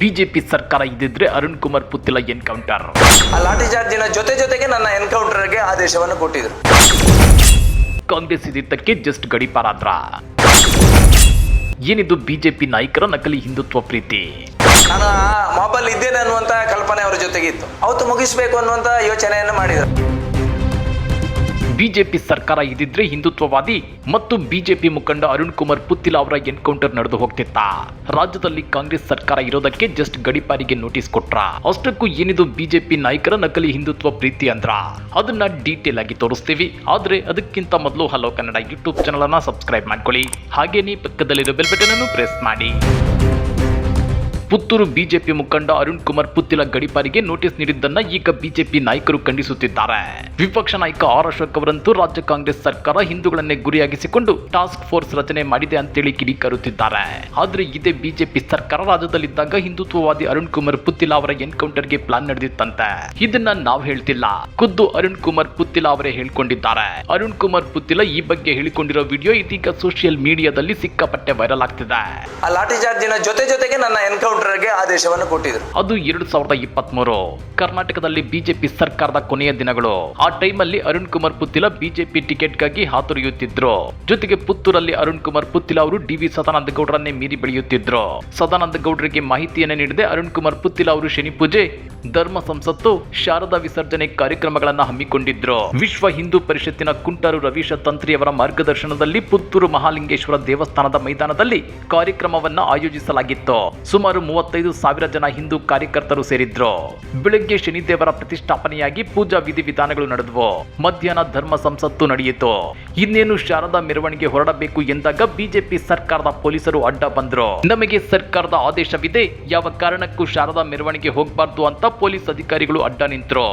BJP ಸರ್ಕಾರ ಇದ್ದಿದ್ರೆ Arun Kumar Puthila encounter. ಆ ಲಾಠಿ ಚಾರ್ಜಿನ ಜೊತೆ ಜೊತೆಗೆ ನನ್ನ ಎನ್ಕೌಂಟರ್ಗೆ ಆದೇಶವನ್ನು ಕೊಟ್ಟಿದ್ರು. ಕಾಂಗ್ರೆಸ್ ಇದ್ದಿದ್ದಕ್ಕೆ ಜಸ್ಟ್ ಗಡಿಪಾರಾದ್ರ ಏನಿದು ಬಿಜೆಪಿ ನಾಯಕರ ನಕಲಿ ಹಿಂದುತ್ವ ಪ್ರೀತಿ? ನಾನು ಮೊಬೈಲ್ ಇದ್ದೇನೆ ಅನ್ನುವಂತ ಕಲ್ಪನೆ ಅವರ ಜೊತೆಗೆ ಇತ್ತು ಅವತ್ತು ಮುಗಿಸ್ಬೇಕು ಅನ್ನುವಂತ ಯೋಚನೆಯನ್ನು ಮಾಡಿದ್ರು. ಬಿಜೆಪಿ ಸರ್ಕಾರ ಇದ್ದಿದ್ರೆ ಹಿಂದುತ್ವವಾದಿ ಮತ್ತು ಬಿಜೆಪಿ ಮುಖಂಡ ಅರುಣ್ ಕುಮಾರ್ ಪುತ್ತಿಲ ಅವರ ಎನ್ಕೌಂಟರ್ ನಡೆದು ಹೋಗ್ತಿತ್ತ? ರಾಜ್ಯದಲ್ಲಿ ಕಾಂಗ್ರೆಸ್ ಸರ್ಕಾರ ಇರೋದಕ್ಕೆ ಜಸ್ಟ್ ಗಡಿಪಾರಿಗೆ ನೋಟಿಸ್ ಕೊಟ್ರ? ಅಷ್ಟಕ್ಕೂ ಏನಿದು ಬಿಜೆಪಿ ನಾಯಕರ ನಕಲಿ ಹಿಂದುತ್ವ ಪ್ರೀತಿ ಅಂದ್ರ? ಅದನ್ನ ಡೀಟೇಲ್ ಆಗಿ ತೋರಿಸ್ತೀವಿ. ಆದ್ರೆ ಅದಕ್ಕಿಂತ ಮೊದಲು ಹಲೋ ಕನ್ನಡ ಯೂಟ್ಯೂಬ್ ಚಾನಲ್ ಅನ್ನ ಸಬ್ಸ್ಕ್ರೈಬ್ ಮಾಡ್ಕೊಳ್ಳಿ. ಹಾಗೇನೇ ಪಕ್ಕದಲ್ಲಿರೋ ಬೆಲ್ ಬಟನ್ ಅನ್ನು ಪ್ರೆಸ್ ಮಾಡಿ. ಪುತ್ತೂರು ಬಿಜೆಪಿ ಮುಖಂಡ ಅರುಣ್ ಕುಮಾರ್ ಪುತ್ತಿಲ ಗಡಿಪಾರಿಗೆ ನೋಟಿಸ್ ನೀಡಿದ್ದನ್ನ ಈಗ ಬಿಜೆಪಿ ನಾಯಕರು ಖಂಡಿಸುತ್ತಿದ್ದಾರೆ. ವಿಪಕ್ಷ ನಾಯಕ ಆರ್ ಅಶೋಕ್ ಅವರಂತೂ ರಾಜ್ಯ ಕಾಂಗ್ರೆಸ್ ಸರ್ಕಾರ ಹಿಂದೂಗಳನ್ನೇ ಗುರಿಯಾಗಿಸಿಕೊಂಡು ಟಾಸ್ಕ್ ಫೋರ್ಸ್ ರಚನೆ ಮಾಡಿದೆ ಅಂತೇಳಿ ಕಿಡಿಕಾರುತ್ತಿದ್ದಾರೆ. ಆದ್ರೆ ಇದೇ ಬಿಜೆಪಿ ಸರ್ಕಾರ ರಾಜ್ಯದಲ್ಲಿದ್ದಾಗ ಹಿಂದುತ್ವವಾದಿ ಅರುಣ್ ಕುಮಾರ್ ಪುತ್ತಿಲ ಅವರ ಎನ್ಕೌಂಟರ್ಗೆ ಪ್ಲಾನ್ ನಡೆದಿತ್ತಂತೆ. ಇದನ್ನ ನಾವು ಹೇಳ್ತಿಲ್ಲ. ಖುದ್ದು ಅರುಣ್ ಕುಮಾರ್ ಪುತ್ತಿಲ ಅವರೇ ಹೇಳ್ಕೊಂಡಿದ್ದಾರೆ. ಅರುಣ್ ಕುಮಾರ್ ಪುತ್ತಿಲ ಈ ಬಗ್ಗೆ ಹೇಳಿಕೊಂಡಿರೋ ವಿಡಿಯೋ ಇದೀಗ ಸೋಷಿಯಲ್ ಮೀಡಿಯಾದಲ್ಲಿ ಸಿಕ್ಕಾಪಟ್ಟೆ ವೈರಲ್ ಆಗ್ತಿದೆ. ಆ ಲಾಠಿ ಚಾರ್ಜಿನ ಜೊತೆ ಜೊತೆಗೆ ನನ್ನ ಆದೇಶವನ್ನು ಕೊಟ್ಟಿದ್ರು ಅದು ಎರಡು ಸಾವಿರದ ಇಪ್ಪತ್ಮೂರು. ಕರ್ನಾಟಕದಲ್ಲಿ ಬಿಜೆಪಿ ಸರ್ಕಾರದ ಕೊನೆಯ ದಿನಗಳು. ಆ ಟೈಮಲ್ಲಿ ಅರುಣ್ ಕುಮಾರ್ ಪುತ್ತಿಲ ಬಿಜೆಪಿ ಟಿಕೆಟ್ಗಾಗಿ ಹಾತೊರೆಯುತ್ತಿದ್ರು. ಜೊತೆಗೆ ಪುತ್ತೂರಲ್ಲಿ ಅರುಣ್ ಕುಮಾರ್ ಪುತ್ತಿಲ ಅವರು ಡಿ ವಿ ಸದಾನಂದ ಗೌಡರನ್ನೇ ಮೀರಿ ಬೆಳೆಯುತ್ತಿದ್ರು. ಸದಾನಂದ ಗೌಡರಿಗೆ ಮಾಹಿತಿಯನ್ನು ನೀಡದೆ ಅರುಣ್ ಕುಮಾರ್ ಪುತ್ತಿಲ ಅವರು ಶನಿ ಪೂಜೆ, ಧರ್ಮ ಸಂಸತ್ತು, ಶಾರದಾ ವಿಸರ್ಜನೆ ಕಾರ್ಯಕ್ರಮಗಳನ್ನು ಹಮ್ಮಿಕೊಂಡಿದ್ರು. ವಿಶ್ವ ಹಿಂದೂ ಪರಿಷತ್ತಿನ ಕುಂಟರು ರವೀಶ ತಂತ್ರಿಯವರ ಮಾರ್ಗದರ್ಶನದಲ್ಲಿ ಪುತ್ತೂರು ಮಹಾಲಿಂಗೇಶ್ವರ ದೇವಸ್ಥಾನದ ಮೈದಾನದಲ್ಲಿ ಕಾರ್ಯಕ್ರಮವನ್ನ ಆಯೋಜಿಸಲಾಗಿತ್ತು. ಸುಮಾರು ಮೂವತ್ತೈದು ಸಾವಿರ ಜನ ಹಿಂದೂ ಕಾರ್ಯಕರ್ತರು ಸೇರಿದ್ರು. ಬೆಳಗ್ಗೆ ಶನಿದೇವರ ಪ್ರತಿಷ್ಠಾಪನೆಯಾಗಿ ಪೂಜಾ ವಿಧಿವಿಧಾನಗಳು ನಡೆದವು. ಮಧ್ಯಾಹ್ನ ಧರ್ಮ ಸಂಸತ್ತು ನಡೆಯಿತು. ಇನ್ನೇನು ಶಾರದಾ ಮೆರವಣಿಗೆ ಹೊರಡಬೇಕು ಎಂದಾಗ ಬಿಜೆಪಿ ಸರ್ಕಾರದ ಪೊಲೀಸರು ಅಡ್ಡ ಬಂದ್ರು. ನಮಗೆ ಸರ್ಕಾರದ ಆದೇಶವಿದೆ, ಯಾವ ಕಾರಣಕ್ಕೂ ಶಾರದಾ ಮೆರವಣಿಗೆ ಹೋಗಬಾರ್ದು ಅಂತ ಪೊಲೀಸ್ ಅಧಿಕಾರಿಗಳು ಅಡ್ಡ ನಿಂತರು.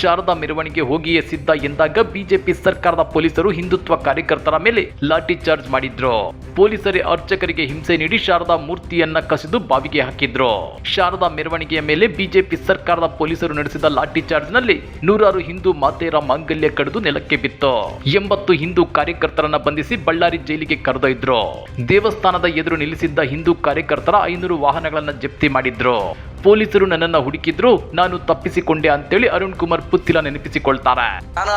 ಶಾರದಾ ಮೆರವಣಿಗೆ ಹೋಗಿಯೇ ಸಿದ್ಧ ಎಂದಾಗ ಬಿಜೆಪಿ ಸರ್ಕಾರದ ಪೊಲೀಸರು ಹಿಂದುತ್ವ ಕಾರ್ಯಕರ್ತರ ಮೇಲೆ ಲಾಠಿ ಚಾರ್ಜ್ ಮಾಡಿದ್ರು. ಪೊಲೀಸರೇ ಅರ್ಚಕರಿಗೆ ಹಿಂಸೆ ನೀಡಿ ಶಾರದಾ ಮೂರ್ತಿಯನ್ನ ಕಸಿದು ಬಾವಿಗೆ ಹಾಕಿದ್ರು? ಶಾರದಾ ಮೆರವಣಿಗೆಯ ಮೇಲೆ ಬಿಜೆಪಿ ಸರ್ಕಾರದ ಪೊಲೀಸರು ನಡೆಸಿದ ಲಾಠಿ ಚಾರ್ಜ್ನಲ್ಲಿ ನೂರಾರು ಹಿಂದೂ ಮಾತೆಯರ ಮಾಂಗಲ್ಯ ಕಡಿದು ನೆಲಕ್ಕೆ ಬಿತ್ತು. ಎಂಬತ್ತು ಹಿಂದೂ ಕಾರ್ಯಕರ್ತರನ್ನ ಬಂಧಿಸಿ ಬಳ್ಳಾರಿ ಜೈಲಿಗೆ ಕರೆದೊಯ್ದ್ರು. ದೇವಸ್ಥಾನದ ಎದುರು ನಿಲ್ಲಿಸಿದ್ದ ಹಿಂದೂ ಕಾರ್ಯಕರ್ತರ ಐನೂರು ವಾಹನಗಳನ್ನ ಜಪ್ತಿ ಮಾಡಿದ್ರು. ಪೊಲೀಸರು ನನ್ನನ್ನ ಹುಡುಕಿದ್ರು ನಾನು ತಪ್ಪಿಸಿಕೊಂಡೆ ಅಂತೇಳಿ ಅರುಣ್ ಕುಮಾರ್ ಪುತ್ತಿಲ ನೆನಪಿಸಿಕೊಳ್ತಾರೆ. ನಾನು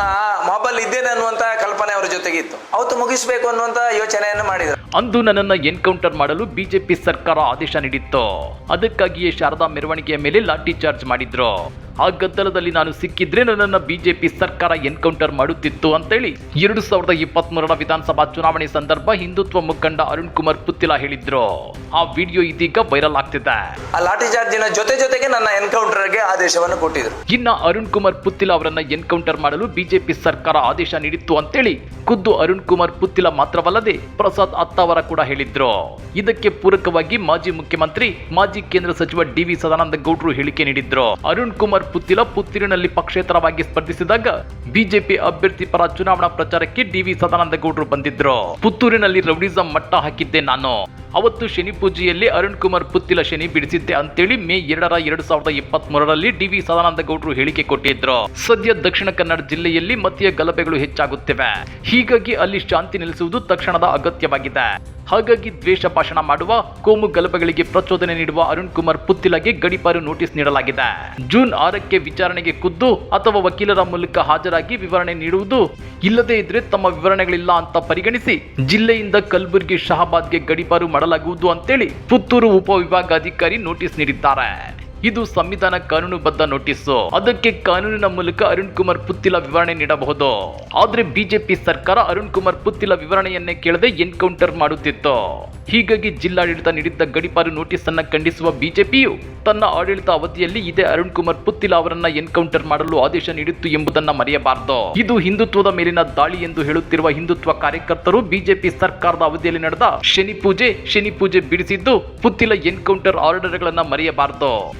ಮೊಬೈಲ್ ಇದ್ದೇನೆ ಅನ್ನುವಂತ ಕಲ್ಪನೆ ಅವರ ಜೊತೆಗೆ ಇತ್ತು. ಅವತ್ತು ಮುಗಿಸಬೇಕು ಅನ್ನುವಂತ ಯೋಚನೆಯನ್ನು ಮಾಡಿದ್ರು. ಅಂದು ನನ್ನನ್ನ ಎನ್ಕೌಂಟರ್ ಮಾಡಲು ಬಿಜೆಪಿ ಸರ್ಕಾರ ಆದೇಶ ನೀಡಿತ್ತು. ಅದಕ್ಕಾಗಿಯೇ ಶಾರದಾ ಮೆರವಣಿಗೆಯ ಮೇಲೆ ಲಾಠಿ ಚಾರ್ಜ್ ಮಾಡಿದ್ರು. ಆ ಗದ್ದಲದಲ್ಲಿ ನಾನು ಸಿಕ್ಕಿದ್ರೆ ನನ್ನನ್ನು ಬಿಜೆಪಿ ಸರ್ಕಾರ ಎನ್ಕೌಂಟರ್ ಮಾಡುತ್ತಿತ್ತು ಅಂತೇಳಿ ಎರಡು ಸಾವಿರದ ಇಪ್ಪತ್ಮೂರರ ವಿಧಾನಸಭಾ ಚುನಾವಣೆ ಸಂದರ್ಭ ಹಿಂದುತ್ವ ಮುಖಂಡ ಅರುಣ್ ಕುಮಾರ್ ಪುತ್ತಿಲ ಹೇಳಿದ್ರು. ಆ ವಿಡಿಯೋ ಇದೀಗ ವೈರಲ್ ಆಗ್ತಿದೆ. ಆ ಲಾಠಿ ಚಾರ್ಜಿನ ಜೊತೆ ಜೊತೆಗೆ ನನ್ನ ಎನ್ಕೌಂಟರ್ಗೆ ಆದೇಶವನ್ನು ಕೊಟ್ಟಿದ್ರು. ಇನ್ನ ಅರುಣ್ ಕುಮಾರ್ ಪುತ್ತಿಲ ಅವರನ್ನ ಎನ್ಕೌಂಟರ್ ಮಾಡಲು ಬಿಜೆಪಿ ಸರ್ಕಾರ ಆದೇಶ ನೀಡಿತ್ತು ಅಂತೇಳಿ ಖುದ್ದು ಅರುಣ್ ಕುಮಾರ್ ಪುತ್ತಿಲ ಮಾತ್ರವಲ್ಲದೆ ಪ್ರಸಾದ್ ಅತ್ತಾವರ ಕೂಡ ಹೇಳಿದ್ರು. ಇದಕ್ಕೆ ಪೂರಕವಾಗಿ ಮಾಜಿ ಮುಖ್ಯಮಂತ್ರಿ ಮಾಜಿ ಕೇಂದ್ರ ಸಚಿವ ಡಿ ವಿ ಸದಾನಂದ ಗೌಡ್ರು ಹೇಳಿಕೆ ನೀಡಿದ್ರು. ಅರುಣ್ ಕುಮಾರ್ ಪುತ್ತಿಲ ಪುತ್ತೂರಿನಲ್ಲಿ ಪಕ್ಷೇತರವಾಗಿ ಸ್ಪರ್ಧಿಸಿದಾಗ ಬಿಜೆಪಿ ಅಭ್ಯರ್ಥಿ ಪರ ಚುನಾವಣಾ ಪ್ರಚಾರಕ್ಕೆ ಡಿವಿ ಸದಾನಂದ ಗೌಡ್ರು ಬಂದಿದ್ರು. ಪುತ್ತೂರಿನಲ್ಲಿ ರೌಡಿಸಂ ಮಟ್ಟ ಹಾಕಿದ್ದೆ ನಾನು. ಅವತ್ತು ಶನಿ ಪೂಜೆಯಲ್ಲಿ ಅರುಣ್ ಕುಮಾರ್ ಪುತ್ತಿಲ ಶನಿ ಬಿಡಿಸಿದ್ದೆ ಅಂತೇಳಿ ಮೇ ಎರಡರ ಎರಡ್ ಸಾವಿರದ ಇಪ್ಪತ್ತ್ ಮೂರರಲ್ಲಿ ಡಿವಿ ಸದಾನಂದ ಗೌಡರು ಹೇಳಿಕೆ ಕೊಟ್ಟಿದ್ರು. ಸದ್ಯ ದಕ್ಷಿಣ ಕನ್ನಡ ಜಿಲ್ಲೆಯಲ್ಲಿ ಮತೀಯ ಗಲಭೆಗಳು ಹೆಚ್ಚಾಗುತ್ತಿವೆ. ಹೀಗಾಗಿ ಅಲ್ಲಿ ಶಾಂತಿ ನೆಲೆಸುವುದು ತಕ್ಷಣದ ಅಗತ್ಯವಾಗಿದೆ. ಹಾಗಾಗಿ ದ್ವೇಷ ಭಾಷಣ ಮಾಡುವ, ಕೋಮು ಗಲಭೆಗಳಿಗೆ ಪ್ರಚೋದನೆ ನೀಡುವ ಅರುಣ್ ಕುಮಾರ್ ಪುತ್ತಿಲಗೆ ಗಡಿಪಾರು ನೋಟಿಸ್ ನೀಡಲಾಗಿದೆ. ಜೂನ್ ಆರಕ್ಕೆ ವಿಚಾರಣೆಗೆ ಖುದ್ದು ಅಥವಾ ವಕೀಲರ ಮೂಲಕ ಹಾಜರಾಗಿ ವಿವರಣೆ ನೀಡುವುದು ಇಲ್ಲದೇ ಇದ್ರೆ ತಮ್ಮ ವಿವರಣೆಗಳಿಲ್ಲ ಅಂತ ಪರಿಗಣಿಸಿ ಜಿಲ್ಲೆಯಿಂದ ಕಲಬುರಗಿ, ಶಹಾಬಾದ್ಗೆ ಗಡಿಪಾರು ಮಾಡಲಾಗುವುದು ಅಂತೇಳಿ ಪುತ್ತೂರು ಉಪವಿಭಾಗಾಧಿಕಾರಿ ನೋಟಿಸ್ ನೀಡಿದ್ದಾರೆ. ಇದು ಸಂವಿಧಾನ ಕಾನೂನುಬದ್ಧ ನೋಟಿಸ್. ಅದಕ್ಕೆ ಕಾನೂನಿನ ಮೂಲಕ ಅರುಣ್ ಕುಮಾರ್ ಪುತ್ತಿಲ ವಿವರಣೆ ನೀಡಬಹುದು. ಆದ್ರೆ ಬಿಜೆಪಿ ಸರ್ಕಾರ ಅರುಣ್ ಕುಮಾರ್ ಪುತ್ತಿಲ ವಿವರಣೆಯನ್ನೇ ಕೇಳದೆ ಎನ್ಕೌಂಟರ್ ಮಾಡುತ್ತಿತ್ತು. ಹೀಗಾಗಿ ಜಿಲ್ಲಾಡಳಿತ ನೀಡಿದ್ದ ಗಡಿಪಾರು ನೋಟಿಸ್ ಅನ್ನ ಖಂಡಿಸುವ ಬಿಜೆಪಿಯು ತನ್ನ ಆಡಳಿತ ಅವಧಿಯಲ್ಲಿ ಇದೇ ಅರುಣ್ ಕುಮಾರ್ ಪುತ್ತಿಲ ಅವರನ್ನ ಎನ್ಕೌಂಟರ್ ಮಾಡಲು ಆದೇಶ ನೀಡಿತ್ತು ಎಂಬುದನ್ನ ಮರೆಯಬಾರದು. ಇದು ಹಿಂದುತ್ವದ ಮೇಲಿನ ದಾಳಿ ಎಂದು ಹೇಳುತ್ತಿರುವ ಹಿಂದುತ್ವ ಕಾರ್ಯಕರ್ತರು ಬಿಜೆಪಿ ಸರ್ಕಾರದ ಅವಧಿಯಲ್ಲಿ ನಡೆದ ಶನಿ ಪೂಜೆ ಶನಿ ಪೂಜೆ ಬಿಡಿಸಿದ್ದು ಪುತ್ತಿಲ ಎನ್ಕೌಂಟರ್ ಆರ್ಡರ್ಗಳನ್ನ ಮರೆಯಬಾರದು.